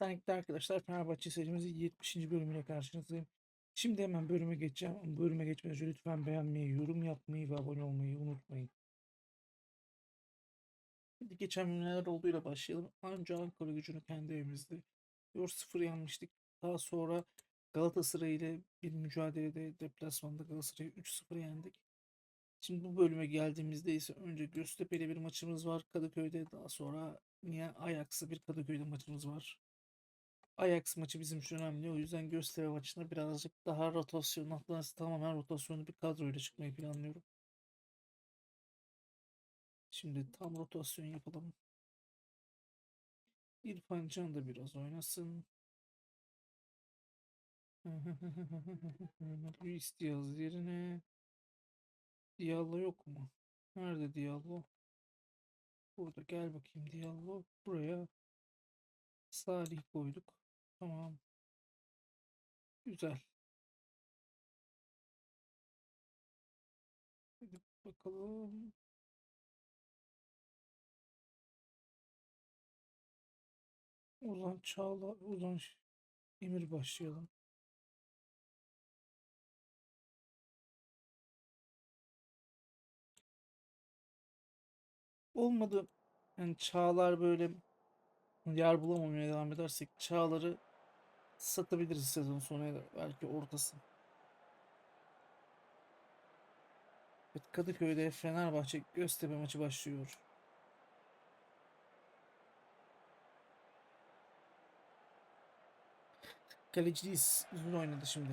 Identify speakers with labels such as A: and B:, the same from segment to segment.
A: Saygıdeğer arkadaşlar Fenerbahçe serimizin 70. bölümüyle karşınızdayım. Şimdi hemen bölüme geçeceğim. Bölüme geçmeden önce lütfen beğenmeyi, yorum yapmayı ve abone olmayı unutmayın. Şimdi geçen gün neler olduğuyla başlayalım. Önce Ankara gücünü kendi evimizde 4-0 yenmiştik. Daha sonra Galatasaray ile bir mücadelede deplasmanda Galatasaray'ı 3-0 yendik. Şimdi bu bölüme geldiğimizde ise önce Göztepe ile bir maçımız var Kadıköy'de. Daha sonra yine Ajax'la bir Kadıköy'de maçımız var. Ajax maçı bizim için önemli. O yüzden Göztepe maçında birazcık daha rotasyon, hatta tamamen rotasyonlu bir kadroyla çıkmayı planlıyorum. Şimdi tam rotasyon yapalım. İrfan Can da biraz oynasın. Luis Diaz yerine Diallo yok mu? Nerede Diallo? Burada gel bakayım Diallo. Buraya Salih koyduk. Tamam. Güzel. Hadi bakalım. Ozan Çağla, Ozan Emir başlayalım. Olmadı. Yani Çağlar böyle yer bulamamaya devam edersek Çağlar'ı satabiliriz sezon sonu ya da belki ortası. Evet, Kadıköy'de Fenerbahçe Göztepe maçı başlıyor. Kaleciyiz. Uzun oynadı şimdi.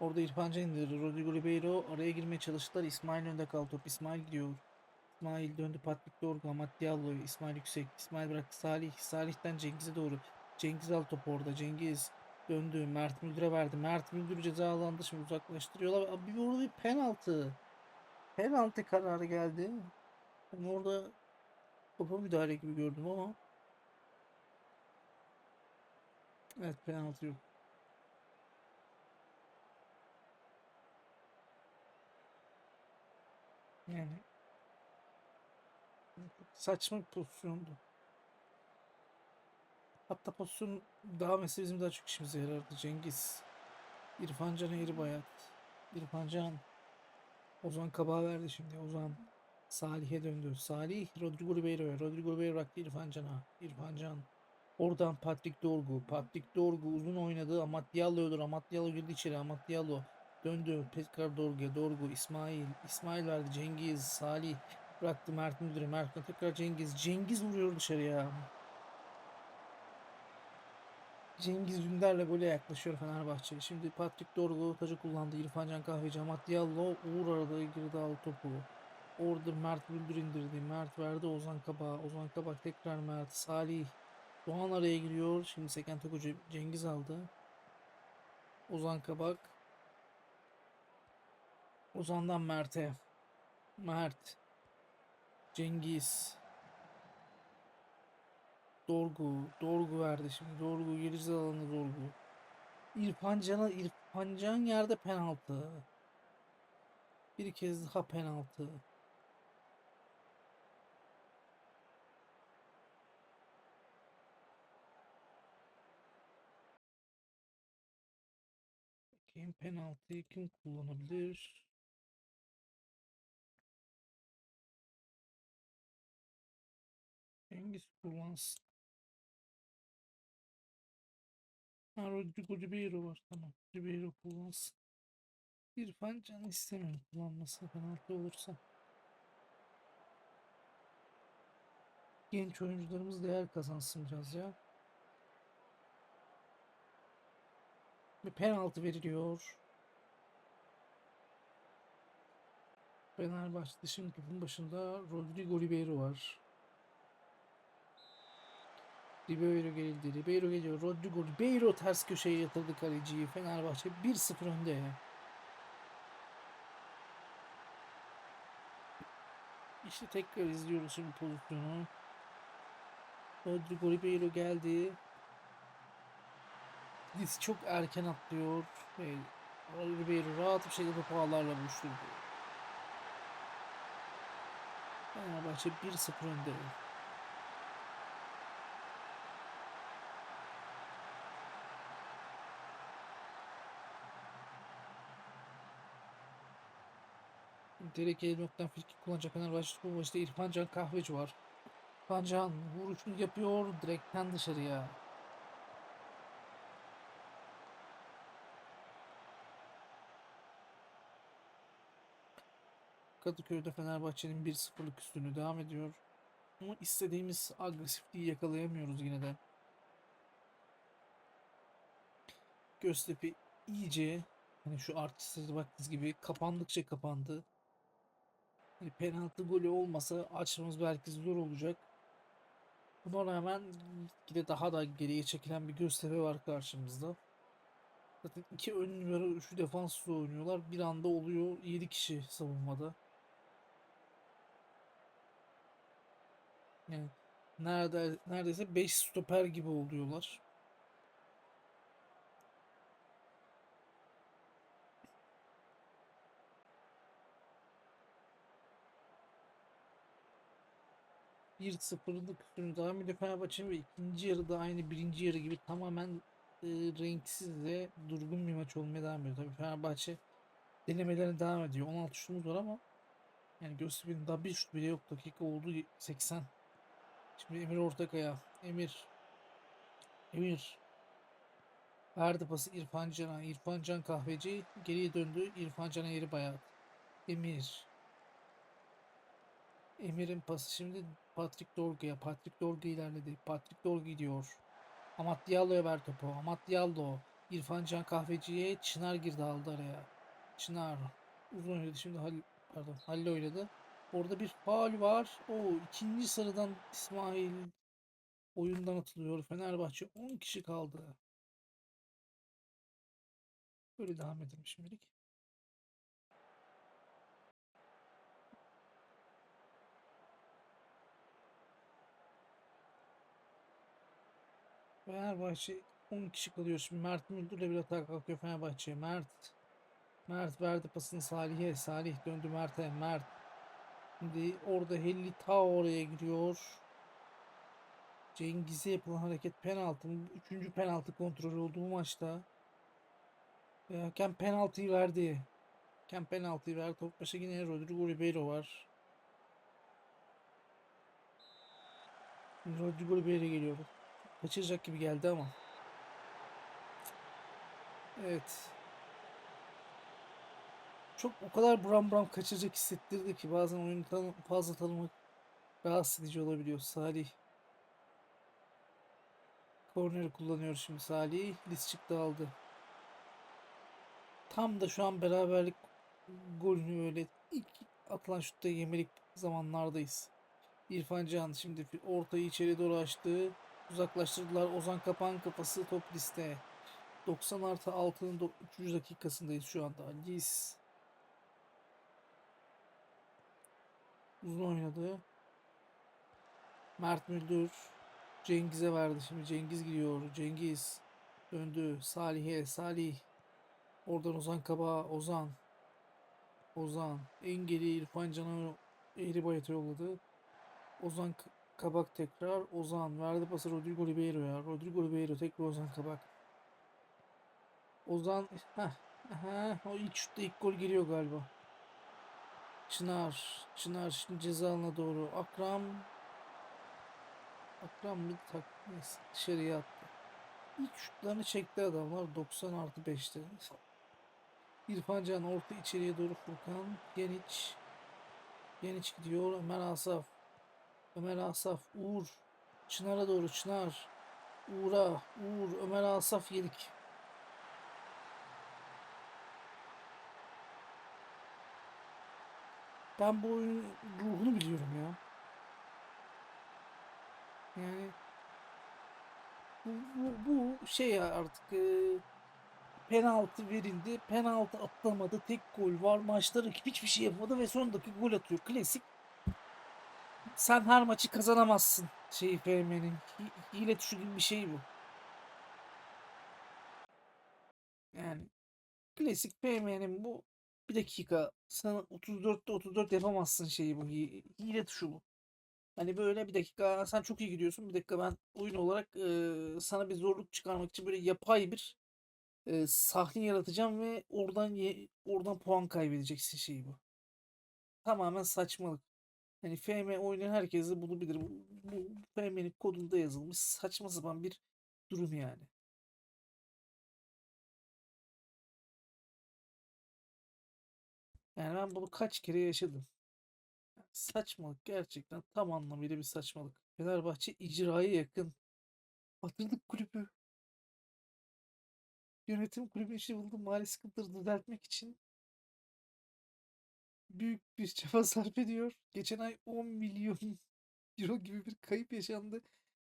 A: Orada İrfan Can indirdi. Rodrigo Ribeiro araya girmeye çalıştılar. İsmail önde kaldı top. İsmail gidiyor. İsmail döndü Patrik Dorgu. Amat Diallo. İsmail yüksek. İsmail bıraktı Salih. Salih'ten Cengiz'e doğru. Cengiz aldı topu orada. Cengiz döndü. Mert Müldür'e verdi. Mert Müldür cezalandı. Şimdi uzaklaştırıyorlar. Abi orada bir penaltı. Penaltı kararı geldi. Ben orada topa müdahale gibi gördüm ama evet penaltı yok. Yani saçma bir pozisyondu. Hatta pozisyon daha mesela bizim daha çok işimize yarardı. Cengiz. İrfan Can Eğri Bayat. İrfan Can. Ozan Kabak'a verdi şimdi. Ozan Salih'e döndü. Salih Rodrigo Ribeiro'ya. Rodrigo Ribeiro bıraktı İrfan Can'a. İrfan Can. Oradan Patrick Dorgu. Patrick Dorgu uzun oynadı. Amat Diallo'dur. Amat Diallo girdi içeri. Amat Diallo döndü. Tekrar Dorgu'ya. Dorgu. İsmail. İsmail verdi. Cengiz. Salih. Bıraktı Mert Müldür'e. Mert'e tekrar Cengiz. Cengiz vuruyor dışarıya. Cengiz Ünder'le gole yaklaşıyor Fenerbahçe. Şimdi Patrick Dorgu tacı kullandı. İrfan Can Kahveci. Amat Diallo Uğur arada girdi aldı topu. Orada Mert Müldür indirdi. Mert verdi Ozan Kabak. Ozan Kabak tekrar Mert. Salih. Doğan araya giriyor. Şimdi Seken Tokucu Cengiz aldı. Ozan Kabak. Ozan'dan Mert'e. Mert. Cengiz. Dorgu. Dorgu verdi şimdi. Dorgu gerici alanı Dorgu. İrfan Can'a İrfan Can yerde penaltı. Bir kez daha penaltı. Bakayım penaltıyı kim kullanabilir? Cengiz kullansın. Ha Rodrigo Ribeiro var tamam. Ribeiro kullansın. İrfan Can istemiyorum kullanması penaltı olursa. Genç oyuncularımız değer kazansın biraz ya. Bir penaltı veriliyor. Fenerbahçe'de şimdi topun başında Rodrigo Ribeiro var. Ribeiro geldi. Ribeiro geliyor. Rodrigo Ribeiro ters köşeye yatırdı kaleciyi. Fenerbahçe 1-0 önde. İşte tekrar izliyoruz şimdi pozisyonu. Rodrigo Ribeiro geldi. Diz çok erken atlıyor. Ve Ribeiro rahat bir şekilde topu ağlarla buluşturdu. Fenerbahçe 1-0 önde. Direkt el noktadan frikik kullanacak Fenerbahçe bu maçta İrfan Can Kahveci var. İrfan Can vuruşunu yapıyor direkten dışarıya. Kadıköy'de Fenerbahçe'nin 1-0'lık üstünlüğü devam ediyor. Ama istediğimiz agresifliği yakalayamıyoruz yine de. Göztepe iyice hani şu artistlere baktığınız gibi kapandıkça kapandı. Penaltı golü olmasa açmamız belki zor olacak. Buna rağmen gide daha da geriye çekilen bir Göztepe var karşımızda. Zaten iki ön numara, üçü defansla oynuyorlar. Bir anda oluyor 7 kişi savunmada. Yani nerede neredeyse 5 stoper gibi oluyorlar. Bir sıfırlık üstünü devam ediyor Fenerbahçe'nin ve ikinci yarıda aynı birinci yarı gibi tamamen e, renksiz ve durgun bir maç olmaya devam ediyor. Tabii Fenerbahçe denemelerine devam ediyor. 16 şutumuz var ama yani Göztepe'nin daha bir şut bile yok. Dakika oldu 80. Şimdi Emir Ortakaya. Emir. Emir. Verdi pası İrfan Can'a. İrfan Can kahveci geriye döndü. İrfan Can'a yeri bayağı. Emir. Emir'in pası şimdi Patrick Dorgu'ya. Patrick Dorgu ilerledi. Patrick Dorgu gidiyor. Amat Diallo'ya ver topu. Amat Diallo. İrfan Can kahveciye. Çınar girdi aldı araya. Çınar. Uzun oynadı. Şimdi Halil, pardon, Halil oynadı. Orada bir faul var. O ikinci sarıdan İsmail oyundan atılıyor. Fenerbahçe 10 kişi kaldı. Böyle devam edelim şimdilik. Fenerbahçe 10 kişi kalıyor. Şimdi Mert Müldür'le bir atak kalkıyor Fenerbahçe. Mert. Mert verdi pasını Salih'e. Salih döndü Mert'e. Mert. Şimdi orada Helli ta oraya giriyor. Cengiz'e yapılan hareket penaltı. Üçüncü penaltı kontrolü oldu bu maçta. Ve hakem penaltıyı verdi. Hakem penaltıyı verdi. Top başı yine Rodrigo Ribeiro var. Rodrigo Ribeiro geliyor. Kaçıracak gibi geldi ama. Evet. Çok o kadar buram buram kaçıracak hissettirdi ki bazen oyunu tanı- fazla tanımak rahatsız edici olabiliyor. Salih. Korneri kullanıyor şimdi Salih. Lis çıktı aldı. Tam da şu an beraberlik golünü öyle ilk atılan şutta yemelik zamanlardayız. İrfan Can şimdi ortayı içeri doğru açtı. Uzaklaştırdılar. Ozan Kapan kafası top liste. 90 artı 6'nın 3. dakikasındayız şu anda. Lis. Uzun oynadı. Mert Müldür. Cengiz'e verdi. Şimdi Cengiz gidiyor. Cengiz. Döndü. Salih'e. Salih. Oradan Ozan Kaba. Ozan. Ozan. Engeli İrfan Can'a Eğri Bayat'a yolladı. Ozan Kabak tekrar. Ozan. Verdi pası Rodrigo Ribeiro'ya. Rodrigo Ribeiro tekrar Ozan Kabak. Ozan. Heh. Aha, o ilk şutta ilk gol geliyor galiba. Çınar. Çınar şimdi ceza alanına doğru. Akram. Akram bir tak dışarıya attı. İlk şutlarını çekti adamlar 90 artı 5'te. İrfan Can orta içeriye doğru Furkan. Yeniç. Yeniç gidiyor. Ömer Asaf. Ömer Asaf. Uğur. Çınar'a doğru Çınar. Uğur'a. Uğur. Ömer Asaf yedik. Ben bu oyunun ruhunu biliyorum ya. Yani bu, bu, bu şey artık e, penaltı verildi. Penaltı atlamadı. Tek gol var. Maçta rakip hiçbir şey yapmadı ve son dakika gol atıyor. Klasik. Sen her maçı kazanamazsın. Şey FM'nin. Hi- Hile tuşu gibi bir şey bu. Yani klasik FM'nin bu bir dakika sana 34'te 34 yapamazsın şeyi bu. hi- Hile tuşu bu. Hani böyle bir dakika sen çok iyi gidiyorsun. Bir dakika ben oyun olarak e, sana bir zorluk çıkarmak için böyle yapay bir e, sahne yaratacağım ve oradan ye- oradan puan kaybedeceksin şeyi bu. tamamen saçmalık. Hani FM oynayan herkes de bunu bilir. Bu, bu FM'nin kodunda yazılmış saçma sapan bir durum yani. Yani ben bunu kaç kere yaşadım. Saçmalık gerçekten tam anlamıyla bir saçmalık. Fenerbahçe icraya yakın. Batırdık kulübü. Yönetim kulübün işi buldu. Mali sıkıntıları düzeltmek için büyük bir çaba sarf ediyor. Geçen ay 10 milyon euro gibi bir kayıp yaşandı.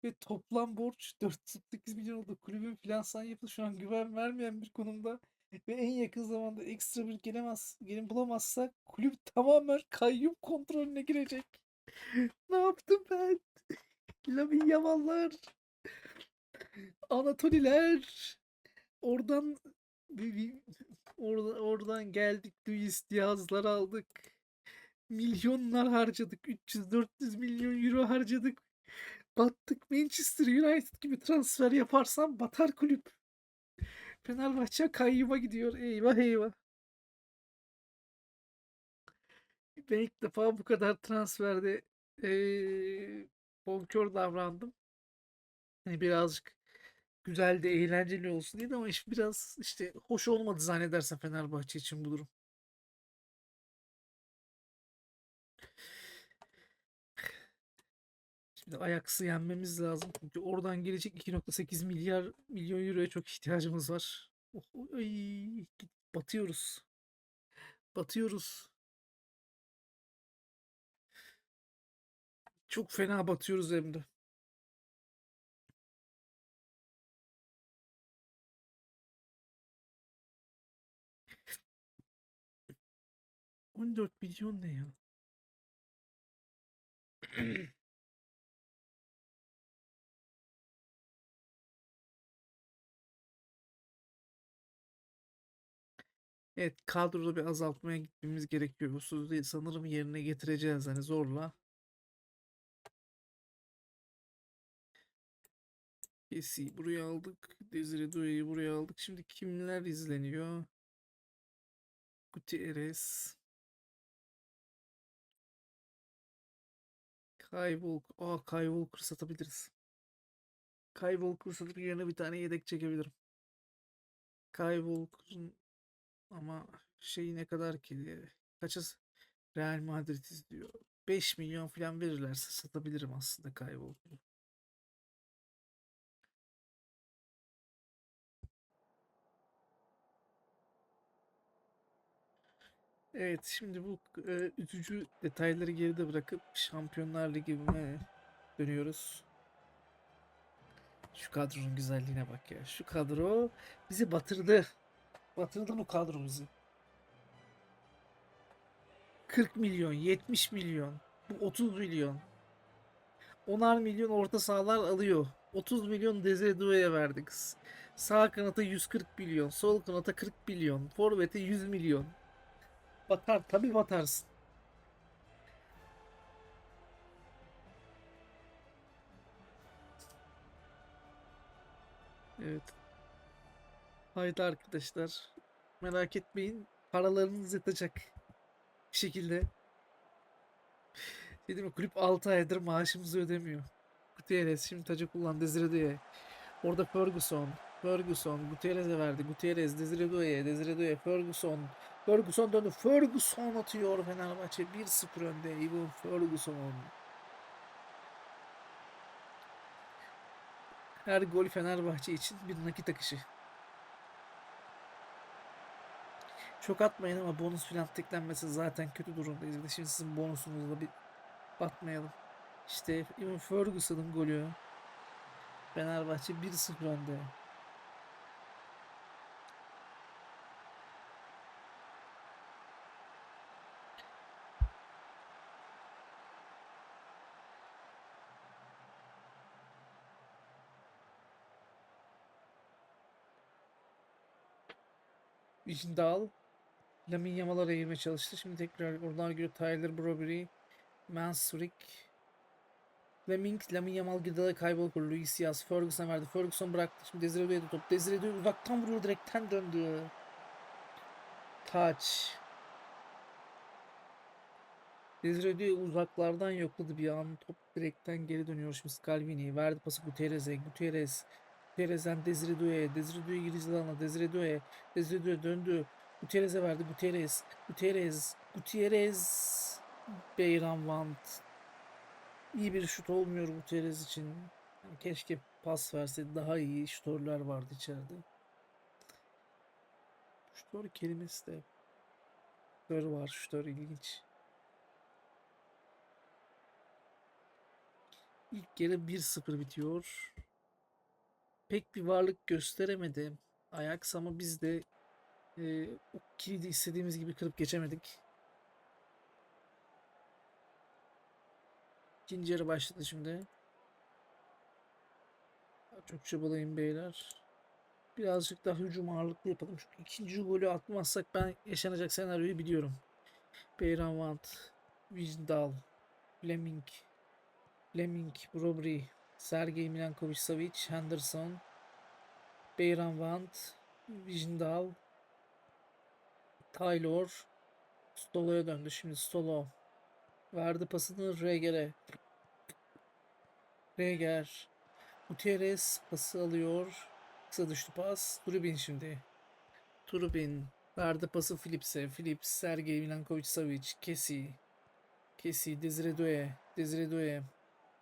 A: Ve toplam borç 408 milyon oldu. Kulübün finansal yapısı şu an güven vermeyen bir konumda. Ve en yakın zamanda ekstra bir gelemez, gelin bulamazsak kulüp tamamen kayyum kontrolüne girecek. ne yaptım ben? Lamin Yamallar. Anatoliler. Oradan bir, bir- orada, oradan geldik Luis Diaz'lar aldık. Milyonlar harcadık. 300-400 milyon euro harcadık. Battık. Manchester United gibi transfer yaparsam batar kulüp. Fenerbahçe kayyuma gidiyor. Eyvah eyvah. Ben ilk defa bu kadar transferde eee bonkör davrandım. Hani birazcık güzel de eğlenceli olsun diye ama iş biraz işte hoş olmadı zannedersem Fenerbahçe için bu durum. Şimdi Ajax'ı yenmemiz lazım. Çünkü oradan gelecek 2.8 milyar milyon euroya çok ihtiyacımız var. Oh, ay, batıyoruz. Batıyoruz. Çok fena batıyoruz hem de. ...14 milyon ne ya? Evet kadroda bir azaltmaya gitmemiz gerekiyor. Bu sözü sanırım yerine getireceğiz hani zorla. Kesi'yi buraya aldık. Desire Doué'yi buraya aldık. Şimdi kimler izleniyor? Gutierrez. Kai Walker. Aa Kai Walker satabiliriz. Walker satıp yerine bir tane yedek çekebilirim. Walker'ın ama şeyi ne kadar ki kaça s- Real Madrid izliyor. 5 milyon falan verirlerse satabilirim aslında Walker'ı. Evet şimdi bu e, üzücü detayları geride bırakıp Şampiyonlar Ligi'ne dönüyoruz. Şu kadronun güzelliğine bak ya. Şu kadro bizi batırdı. Batırdı bu kadro bizi. 40 milyon, 70 milyon, bu 30 milyon. 10'ar milyon orta sahalar alıyor. 30 milyon Desire Doué'ye verdik. Sağ kanata 140 milyon, sol kanata 40 milyon, forvete 100 milyon. Batar, tabii batarsın. Evet. Haydi arkadaşlar. Merak etmeyin. Paralarınız yatacak. Bir şekilde. Dedim ya kulüp 6 aydır maaşımızı ödemiyor. Gutierrez şimdi tacı kullan Desire Doué. Orada Ferguson. Ferguson. Gutierrez'e verdi. Gutierrez. Desire Doué. Ferguson. Ferguson döndü. Ferguson atıyor Fenerbahçe. 1-0 önde. Ivan Ferguson. Her gol Fenerbahçe için bir nakit akışı. Çok atmayın ama bonus filan teklenmesi zaten kötü durumdayız. Şimdi sizin bonusunuzla bir batmayalım. İşte Ivan Ferguson'ın golü. Fenerbahçe 1-0 önde. Wijndal Lamine Yamal'a girmeye çalıştı. Şimdi tekrar oradan giriyor Tyler Burberry, Mansurik, Fleming, Lamine Yamal Gidal'a kaybolur. Luis Diaz Ferguson'a verdi. Ferguson bıraktı. Şimdi Desire Doué'de top. Desire Doué uzaktan vuruyor. Direkten döndü. Touch. Desire Doué uzaklardan yokladı bir an. Top direkten geri dönüyor şimdi Scalvini. Verdi pası Gutierrez'e. Gutierrez. Gutierrez'den Desire Doué girdi alana. Desire Doué. Desire Doué döndü. Gutierrez'e verdi. Gutierrez. Gutierrez. Gutierrez. Beyran Vant. İyi bir şut olmuyor Gutierrez için. Yani keşke pas verseydi. Daha iyi şutörler vardı içeride. Şutör kelimesi de şutör var. Şutör ilginç. İlk yarı 1-0 bitiyor. Pek bir varlık gösteremedi Ajax ama biz de e, o kilidi istediğimiz gibi kırıp geçemedik. İkinci yarı başladı şimdi. Çok çabalayın beyler. Birazcık daha hücum ağırlıklı yapalım. Çünkü ikinci golü atmazsak ben yaşanacak senaryoyu biliyorum. Beyran Vant, Vijdal, Fleming, Fleming, Brobry, Sergey Milankovic Savic, Henderson, Beyran Vant, Vijdal, Taylor, Stolo'ya döndü. Şimdi Stolo verdi pasını Reger'e. Reger, Gutierrez pası alıyor. Kısa düştü pas. Trubin şimdi. Trubin verdi pası Philips'e. Philips, Sergey Milankovic Savic, Kesi. Kesi, Desire Doué.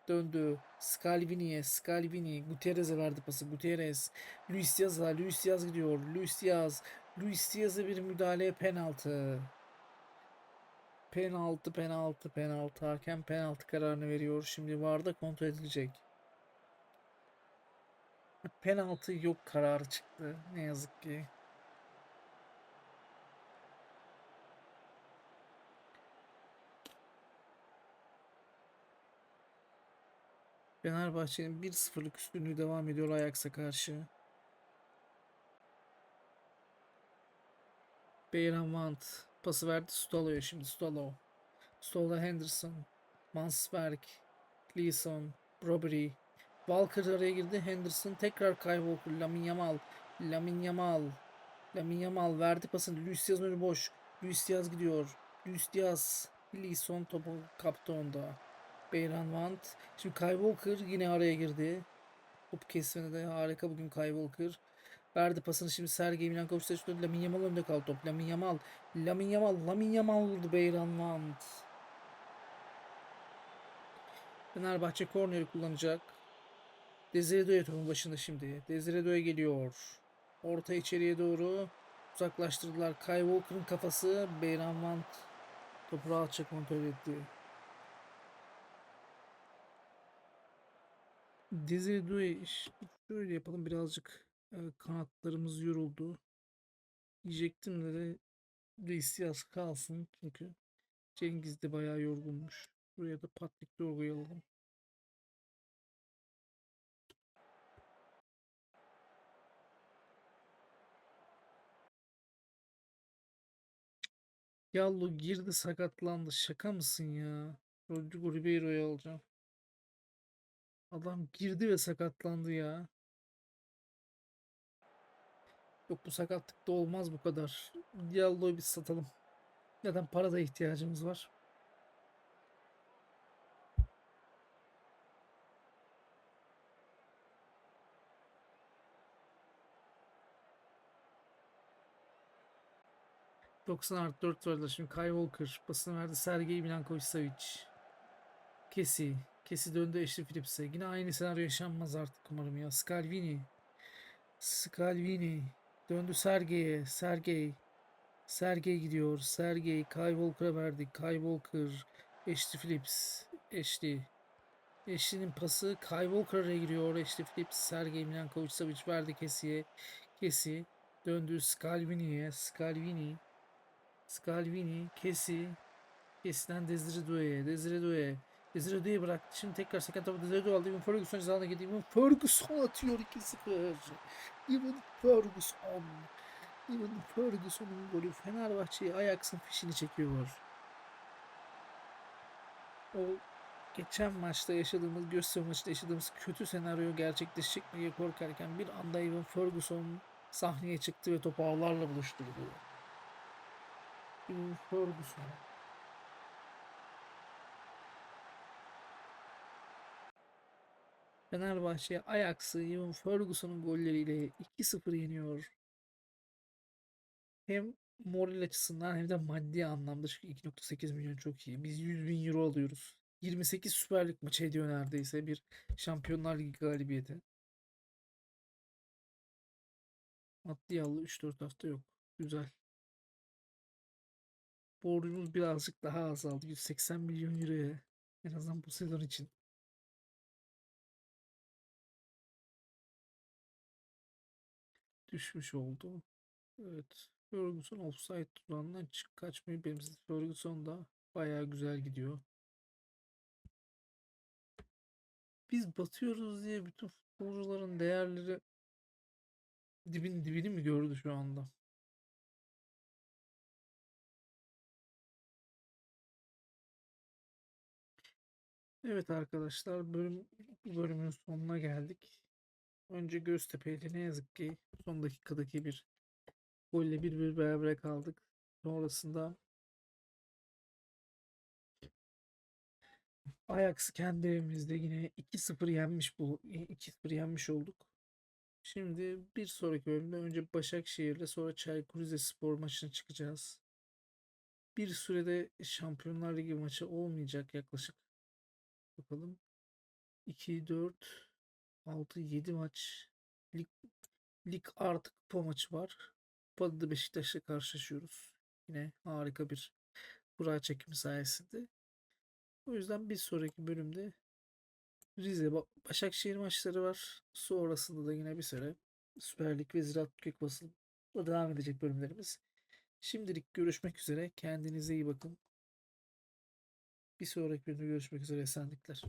A: Döndü. Scalvini'ye. Scalvini. Gutierrez'e verdi pası. Gutierrez. Luis Diaz'a. Luis Diaz gidiyor. Luis Diaz. Luis Diaz'a bir müdahale penaltı. Penaltı, penaltı, penaltı. Hakem penaltı kararını veriyor. Şimdi VAR'da kontrol edilecek. Penaltı yok kararı çıktı. Ne yazık ki. Fenerbahçe'nin 1-0'lık üstünlüğü devam ediyor Ajax'a karşı. Beyran Vant pası verdi Stolo'ya şimdi Stolo. Stolo Henderson, Mansberg, Gleason, Robbery, Walker araya girdi. Henderson tekrar kayboldu. Lamin Yamal. Lamin Yamal. Lamin Yamal verdi pasını. Luis Diaz'ın önü boş. Luis Diaz gidiyor. Luis Diaz. Leeson topu kaptı onda. Beyran Vant. Şimdi Kyle Walker yine araya girdi. Top kesmede de harika bugün Kyle Walker. Verdi pasını şimdi Sergey Milankovic seçti. Lamin Yamal önde kaldı top. Lamin Yamal. Lamin Yamal. Lamin Yamal vurdu Beyran Vant. Fenerbahçe korneri kullanacak. Desire Doué topun başında şimdi. Desire Doué geliyor. Orta içeriye doğru uzaklaştırdılar. Kyle Walker'ın kafası Beyran Vant topu rahatça kontrol etti. Desire ş- şöyle yapalım birazcık e, kanatlarımız yoruldu. Diyecektim de de Reis kalsın çünkü Cengiz de bayağı yorgunmuş. Buraya da Patrik Dorgu'yu alalım. Yallo girdi sakatlandı. Şaka mısın ya? Rodrigo Ribeiro'yu alacağım. Adam girdi ve sakatlandı ya. Yok bu sakatlıkta olmaz bu kadar. Diallo'yu biz satalım. Neden para da ihtiyacımız var. ...90 artı 4 verdiler. Şimdi Kyle Walker. Pasını verdi Sergey Milankovic Savic. Kesi. Kesi döndü Ashley Phillips'e. Yine aynı senaryo yaşanmaz artık umarım ya. Scalvini. Scalvini. Döndü Sergey'e. Sergey. Sergey gidiyor. Sergey. Kyle Walker'a verdi. Kyle Walker. Ashley Phillips. Ashley. Ashley'nin pası Kyle Walker'a giriyor. Ashley Phillips. Sergey Milankovic Savic verdi Kesi'ye. Kesi. Döndü Scalvini'ye. Scalvini. Scalvini. Kesi. Kesi'den Desire Doué'ye. Desire Doué. Desire Doué'yi bıraktı. Şimdi tekrar second topu Desire Doué aldı. Evan Ferguson cezalına girdi. Evan Ferguson atıyor 2-0. Evan Ferguson. Evan Ferguson'un golü Fenerbahçe'ye Ajax'ın fişini çekiyor. O geçen maçta yaşadığımız, Göztepe maçta yaşadığımız kötü senaryo gerçekleşecek diye korkarken bir anda Evan Ferguson sahneye çıktı ve topu ağlarla buluşturdu. Evan Ferguson. Fenerbahçe Ajax'ı Evan Ferguson'un golleriyle 2-0 yeniyor. Hem moral açısından hem de maddi anlamda çünkü 2.8 milyon çok iyi. Biz 100 bin euro alıyoruz. 28 Süper maçı ediyor neredeyse bir Şampiyonlar Ligi galibiyeti. Maddi yallı 3-4 hafta yok. Güzel. Borcumuz birazcık daha azaldı. 180 milyon euroya. En azından bu sezon için. Düşmüş oldu. Evet. Ferguson offside tuzağından çık kaçmayı benimsiz. Ferguson da bayağı güzel gidiyor. Biz batıyoruz diye bütün futbolcuların değerleri dibin dibini mi gördü şu anda? Evet arkadaşlar bölüm bu bölümün sonuna geldik. Önce Göztepe ne yazık ki son dakikadaki bir golle bir bir berabere kaldık. Sonrasında Ajax'ı kendi evimizde yine 2-0 yenmiş bu 2-0 yenmiş olduk. Şimdi bir sonraki bölümde önce Başakşehir'le sonra Çaykur Rizespor maçına çıkacağız. Bir sürede Şampiyonlar Ligi maçı olmayacak yaklaşık. Bakalım. 2, 4, 6, 7 maç. Lig, lig artık kupa maçı var. Kupada da Beşiktaş'la karşılaşıyoruz. Yine harika bir kura çekimi sayesinde. O yüzden bir sonraki bölümde Rize Ba- Başakşehir maçları var. Sonrasında da yine bir süre Süper Lig ve Ziraat Türkiye devam edecek bölümlerimiz. Şimdilik görüşmek üzere. Kendinize iyi bakın. Bir sonraki bölümde görüşmek üzere. Esenlikler.